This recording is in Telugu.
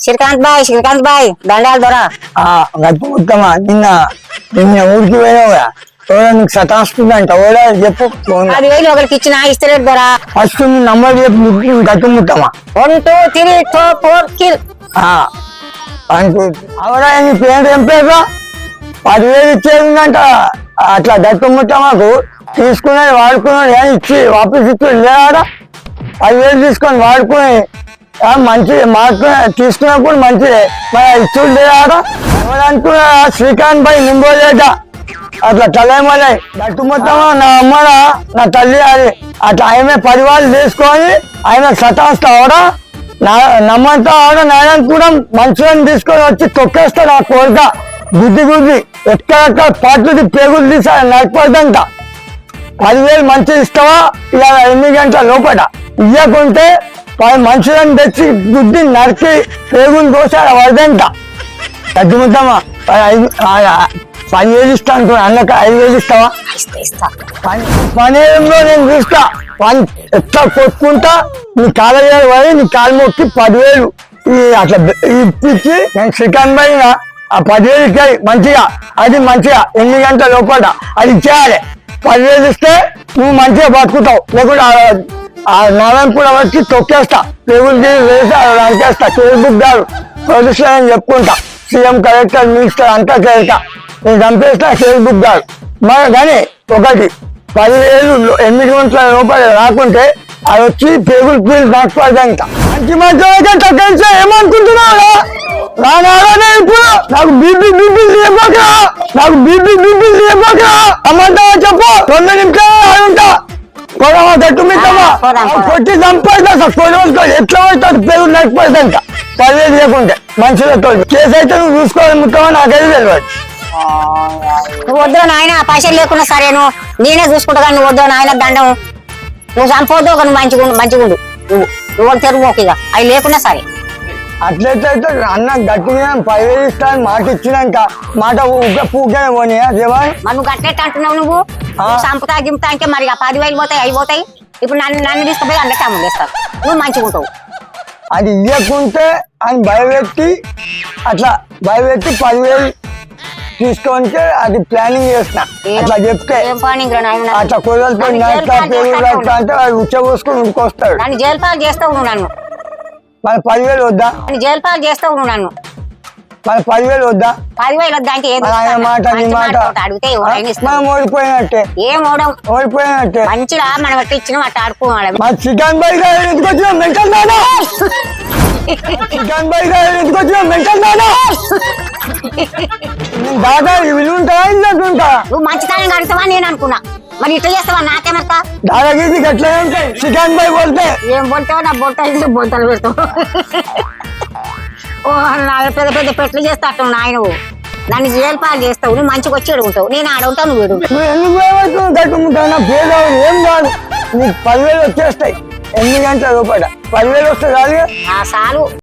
శ్రీకాంత్ బాయ్ శ్రీకాంత్ బాయ్ దండాలు దొర. నిన్న నిన్న ఊరికి పోయినావుగా నీకు సతాస్తుందంట ఎవరో చెప్పు పది వేలు ఒకరికి ఇచ్చిన ఇస్తలేదు దొర. ఫస్ట్ నీ నంబర్ చెప్పు one two three four four kill. అవరా నీ పేరు ఏం పేరు? పదివేలు ఇచ్చేదంట అట్లా గట్టి ముత్తమాకు తీసుకున్నది వాడుకున్నాడు ఏం ఇచ్చి వాపస్ ఇచ్చి లేదా పదివేలు తీసుకొని వాడుకుని మంచిది మాకు తీసుకున్నప్పుడు మంచిదే. మన ఇచ్చుడు లేదా ఎవరనుకున్నా శ్రీకాంత్ భాయ్ నింబోలేట అట్లా తలేమలే. గట్టు మొత్తం నా అమ్మడ నా తల్లి అది. అట్లా ఆమె పరివాళ్ళు తీసుకొని ఆయన సతాస్తావరా నా నమ్మంతా ఆడ నాయన కూడా మంచిగా తీసుకొని వచ్చి తొక్కేస్తాడు ఆ కోరిక గుద్ది గుద్ది ఎక్కడెక్కడ పాటలు పేగులు తీసా నడిపోద్దంట. పదివేలు మంచి ఇస్తావా? ఇలా ఎనిమిది గంటల లోపల. ఇవ్వకుంటే మనుషులను తెచ్చి గుద్ది నరికి పేగులు కోసాడు వరదంట తగ్గిముద్దామా ఐదు ఆ, పదివేలు ఇస్తా అనుకున్నా అన్నక ఐదు వేలు ఇస్తావా? ఇస్తా ఇస్తా. పని పనేయంలో నేను చూస్తా. పని ఎట్లా కొట్టుకుంటా? నీ కాలేజీ పోయి నీ కాలు మొక్కి పదివేలు. ఈ అట్లా ఇప్పించి నేను చికెన్ పైన ఆ పదివేలు ఇచ్చాయి మంచిగా అది మంచిగా ఎనిమిది గంటల లోపల అది ఇచ్చేయాలి. పదివేలు ఇస్తే నువ్వు మంచిగా బతుకుతావు. లేకుంటే ఆ- నారాయణపురం వచ్చి తొక్కేస్తా. టేబుల్ వేసి అంటేస్తా ఫేస్బుక్ గారు ప్రొడ్యూసర్ అని చెప్పుకుంటా. సీఎం కలెక్టర్ మినిస్టర్ అంతా చేస్తా. నేను చంపేస్తా ఫేస్బుక్ గారు మరి కానీ ఒకటి పదివేలు ఎనిమిది గంటల రూపాయలు రాకుంటే అది వచ్చి పేగులు పీలు నష్టపడదంట మంచి మంచి అయితే తగ్గించే. ఏమనుకుంటున్నావు నారాయణ ఇప్పుడు. నాకు బీపీ బీపీ లేపకరా నాకు బీపీ బీపీ లేపకరా అమ్మంటావా చెప్పు. రెండు నిమిషాలు కొడవా గట్టు మిట్టమా. కొట్టి కొడవలతో ఎట్లా పడుతుంది పేగులు నడిపోతుందంట పదివేలు లేకుంటే మనుషులతో కేసు అయితే నువ్వు చూసుకోవాలి ముట్టమా నాకైతే తెలియదు నువ్వు వద్దు నాయన పైసలు లేకున్నా సరే నువ్వు. నేనే చూసుకుంటా నువ్వు వద్దు నాయన దండం. నువ్వు చంపవద్దు ఒక నువ్వు మంచిగా మంచిగా ఉండు. నువ్వు నువ్వు తెరుగు ఇక. అవి లేకున్నా సరే. అట్లయితే అన్న గట్టిగా పదివేలు ఇస్తాను మాట ఇచ్చినాక మాట పూకే పోనీ నువ్వు గట్టెట్ అంటున్నావు నువ్వు? చంపుతా గింపుతా అంటే మరి ఆ పదివేలు పోతాయి అవి పోతాయి. ఇప్పుడు నన్ను నన్ను తీసుకుపోయి అమ్ముడు వేస్తావు నువ్వు మంచిగా ఉంటావు. అది ఇవ్వకుంటే ఆయన భయపెట్టి అట్లా భయపెట్టి పదివేలు తీసుకోనికే అది ప్లానింగ్ చేసిన. అట్లా చెప్తే అట్లా నట్లా అంటే వాడు ఉచ్చబోసుకొని ఇంటికొస్తాడు నన్ను జైలు పాలు చేస్తావు నువ్వు నన్ను. మరి పదివేలు వద్దా? జైలు పాలు చేస్తావు నువ్వు నన్ను. మరి పదివేలు వద్దా? పదివేలు వద్దా అంటే ఆయన? మాట నీ మాట అడిగితే మనం ఓడిపోయినట్టే. ఏం ఓడం? ఓడిపోయినట్టే. మంచిగా మనం ఎట్లా ఇచ్చినా అట్లా ఆడుకోవాలి. మా చికెన్ బై గారు ఎందుకు వచ్చిన మెంటల్ దానా చికెన్ బై గారు ఎందుకు వచ్చిన మెంటల్ నేను దాదా విలువ ఉంటావా ఇల్లు ఉంటా నువ్వు మంచితనం కడతావా నేను అనుకున్నా. మరి ఇట్లా చేస్తావా? నాకేమర్తా దాదాగిరి ఎట్లా ఉంటాయి చికెన్ బై కొడితే. ఏం బొంటావు నా బొట్టలు బొంతలు పెడతావు. ఓ నా పెద్ద పెద్ద పెట్లు చేస్తా అట్టు నాయన నన్ను జైలు పాలు చేస్తావు నువ్వు మంచిగా వచ్చి ఉంటావు నేను ఆడ ఉంటావు నువ్వు ఎందుకు భయపడుతున్నావు కట్టుకుంటావు నా పేరు ఏం కాదు. నీకు పదివేలు వచ్చేస్తాయి. ఎన్ని గంటల రూపాయల పదివేలు వస్తే ఆ సాలు